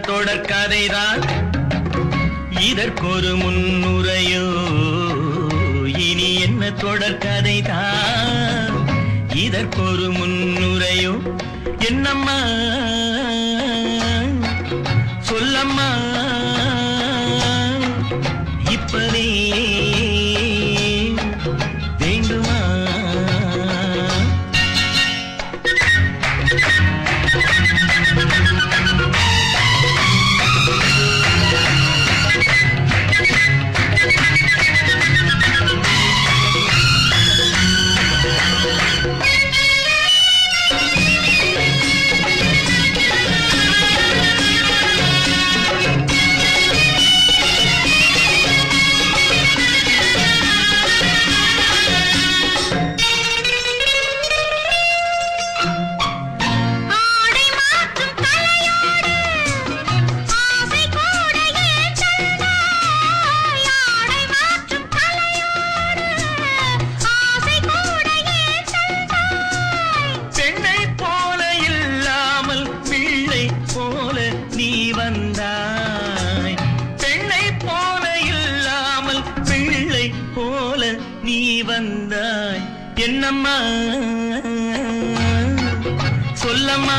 தொடர் கதைதான். இதற்கொரு முன்னுரையோ இனி என்ன தொடர் கதைதான். இதற்கொரு முன்னுரையோ என்னம்மா? சொல்லம்மா? இப்பவே வேண்டுமா? வந்தாய். பெண்ணை போல இல்லாமல் பிள்ளை போல நீ வந்தாய். என்னம்மா? சொல்லம்மா?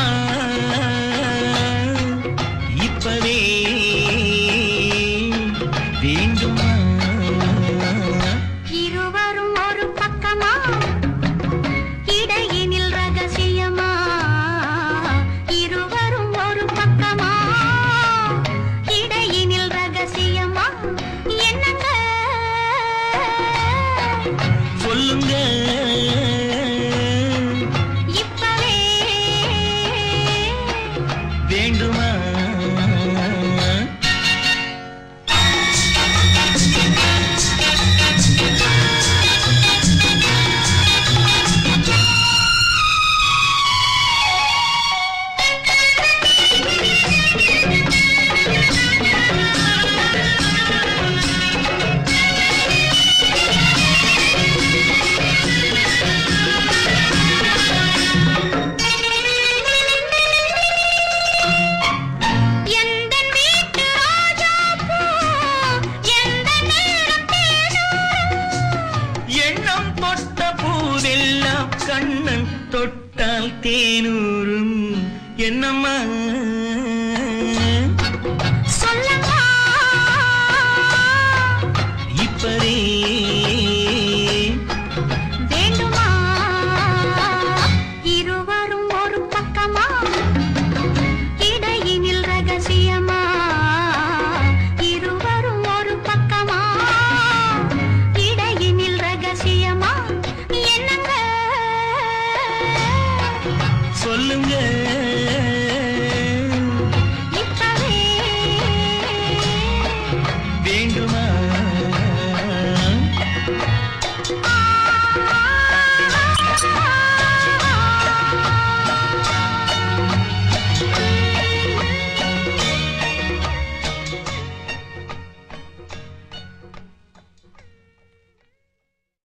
தேனூரும் என்னம்மா?